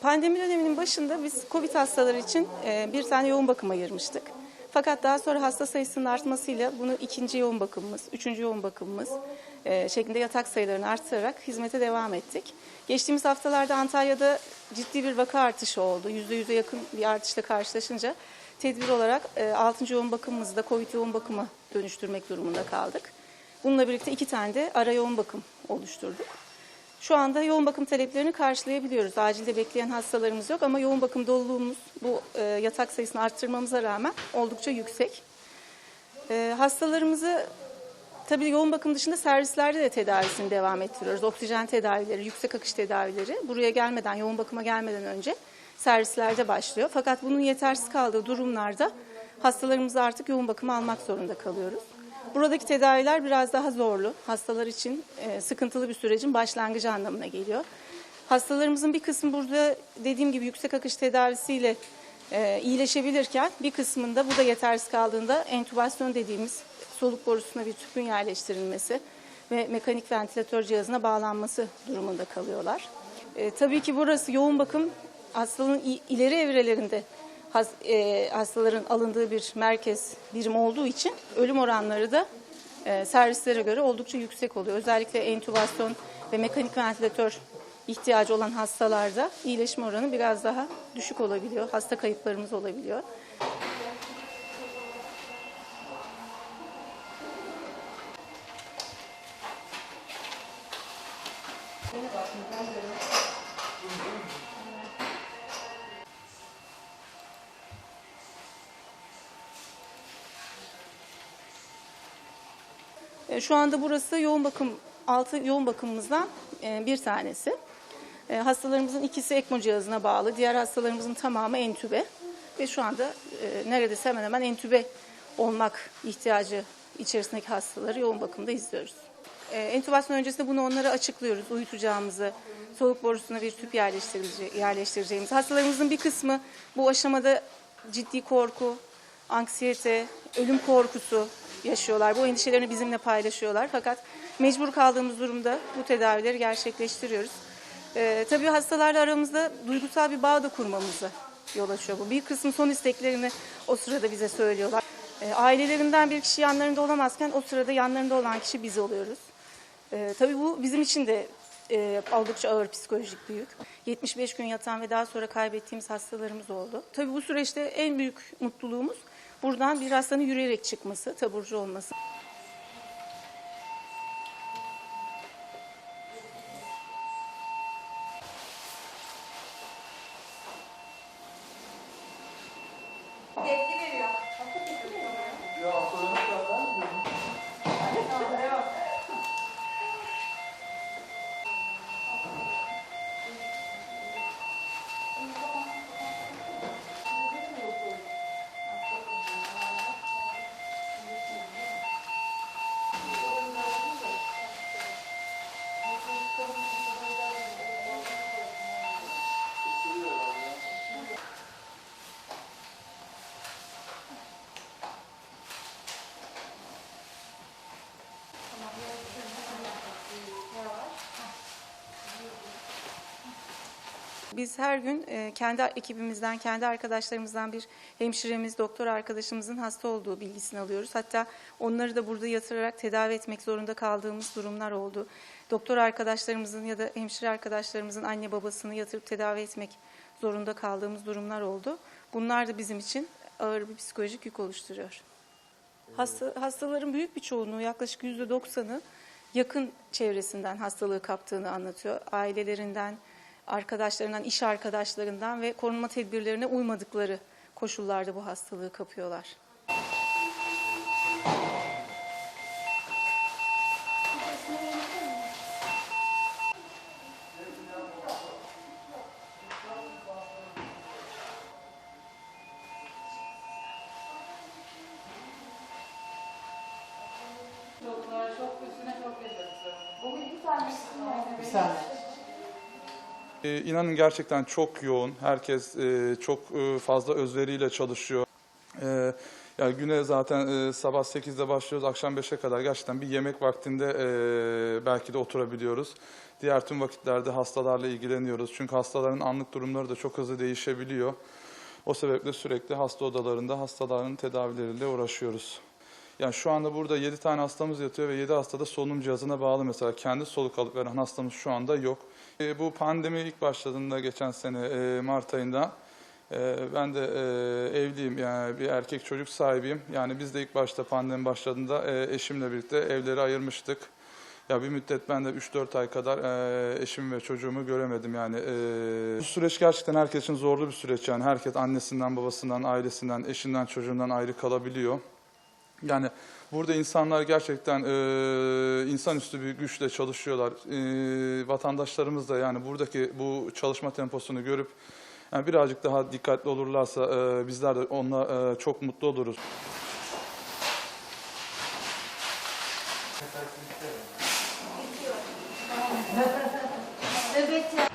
Pandemi döneminin başında biz COVID hastaları için e, bir tane yoğun bakım ayırmıştık. Fakat daha sonra hasta sayısının artmasıyla bunu ikinci yoğun bakımımız, üçüncü yoğun bakımımız e, şeklinde yatak sayılarını arttırarak hizmete devam ettik. Geçtiğimiz haftalarda Antalya'da ciddi bir vaka artışı oldu. Yüzde yüze yakın bir artışla karşılaşınca tedbir olarak 6. yoğun bakımımızı da COVID yoğun bakıma dönüştürmek durumunda kaldık. Bununla birlikte iki tane de ara yoğun bakım oluşturduk. Şu anda yoğun bakım taleplerini karşılayabiliyoruz. Acilde bekleyen hastalarımız yok ama yoğun bakım doluluğumuz bu e, yatak sayısını arttırmamıza rağmen oldukça yüksek. E, hastalarımızı tabii yoğun bakım dışında servislerde de tedavisini devam ettiriyoruz. Oksijen tedavileri, yüksek akış tedavileri buraya gelmeden, yoğun bakıma gelmeden önce servislerde başlıyor. Fakat bunun yetersiz kaldığı durumlarda hastalarımızı artık yoğun bakıma almak zorunda kalıyoruz. Buradaki tedaviler biraz daha zorlu. Hastalar için e, sıkıntılı bir sürecin başlangıcı anlamına geliyor. Hastalarımızın bir kısmı burada dediğim gibi yüksek akış tedavisiyle e, iyileşebilirken bir kısmında bu da yetersiz kaldığında entübasyon dediğimiz soluk borusuna bir tüpün yerleştirilmesi ve mekanik ventilatör cihazına bağlanması durumunda kalıyorlar. E, tabii ki burası yoğun bakım hastalığın ileri evrelerinde has- e, hastaların alındığı bir merkez birim olduğu için ölüm oranları da e, servislere göre oldukça yüksek oluyor. Özellikle entübasyon ve mekanik ventilatör ihtiyacı olan hastalarda iyileşme oranı biraz daha düşük olabiliyor. Hasta kayıplarımız olabiliyor. Şu anda burası yoğun bakım, altı yoğun bakımımızdan e, bir tanesi. E, Hastalarımızın ikisi ECMO cihazına bağlı, diğer hastalarımızın tamamı entübe. Ve şu anda e, neredeyse hemen hemen entübe olmak ihtiyacı içerisindeki hastaları yoğun bakımda izliyoruz. E, Entübasyon öncesinde bunu onlara açıklıyoruz. Uyutacağımızı, soluk borusuna bir tüp yerleştirece- yerleştireceğimizi. Hastalarımızın bir kısmı bu aşamada ciddi korku, anksiyete, ölüm korkusu yaşıyorlar. Bu endişelerini bizimle paylaşıyorlar. Fakat mecbur kaldığımız durumda bu tedavileri gerçekleştiriyoruz. Ee, tabii hastalarla aramızda duygusal bir bağ da kurmamızı yol açıyor bu. Bir kısım son isteklerini o sırada bize söylüyorlar. Ee, ailelerinden bir kişi yanlarında olamazken o sırada yanlarında olan kişi biz oluyoruz. Ee, tabii bu bizim için de e, oldukça ağır psikolojik bir yük. 75 gün yatan ve daha sonra kaybettiğimiz hastalarımız oldu. Tabii bu süreçte en büyük mutluluğumuz buradan bir hastanın yürüyerek çıkması, taburcu olması. Tepki veriyor. Biz her gün e, kendi ekibimizden, kendi arkadaşlarımızdan bir hemşiremiz, doktor arkadaşımızın hasta olduğu bilgisini alıyoruz. Hatta onları da burada yatırarak tedavi etmek zorunda kaldığımız durumlar oldu. Doktor arkadaşlarımızın ya da hemşire arkadaşlarımızın anne babasını yatırıp tedavi etmek zorunda kaldığımız durumlar oldu. Bunlar da bizim için ağır bir psikolojik yük oluşturuyor. Hasta, hastaların büyük bir çoğunluğu yaklaşık %90'ı yakın çevresinden hastalığı kaptığını anlatıyor. Ailelerinden, arkadaşlarından, iş arkadaşlarından ve korunma tedbirlerine uymadıkları koşullarda bu hastalığı kapıyorlar. Ee, İnanın gerçekten çok yoğun. Herkes e, çok e, fazla özveriyle çalışıyor. Ee, Ya güne zaten e, sabah 8'de başlıyoruz, akşam 5'e kadar gerçekten bir yemek vaktinde e, belki de oturabiliyoruz. Diğer tüm vakitlerde hastalarla ilgileniyoruz. Çünkü hastaların anlık durumları da çok hızlı değişebiliyor. O sebeple sürekli hasta odalarında hastaların tedavileriyle uğraşıyoruz. Yani şu anda burada 7 tane hastamız yatıyor ve 7 hasta da solunum cihazına bağlı mesela. Kendi soluk alıp veren hastamız şu anda yok. E, bu pandemi ilk başladığında geçen sene e, Mart ayında e, ben de evliyim yani bir erkek çocuk sahibiyim. Yani biz de ilk başta pandemi başladığında eşimle birlikte evleri ayırmıştık. Ya bir müddet ben de 3-4 ay kadar e, eşimi ve çocuğumu göremedim yani. E, bu süreç gerçekten herkes için zorlu bir süreç yani. Herkes annesinden, babasından, ailesinden, eşinden, çocuğundan ayrı kalabiliyor. Yani burada insanlar gerçekten e, insanüstü bir güçle çalışıyorlar. E, vatandaşlarımız da yani buradaki bu çalışma temposunu görüp yani birazcık daha dikkatli olurlarsa e, bizler de onunla e, çok mutlu oluruz. Nöbet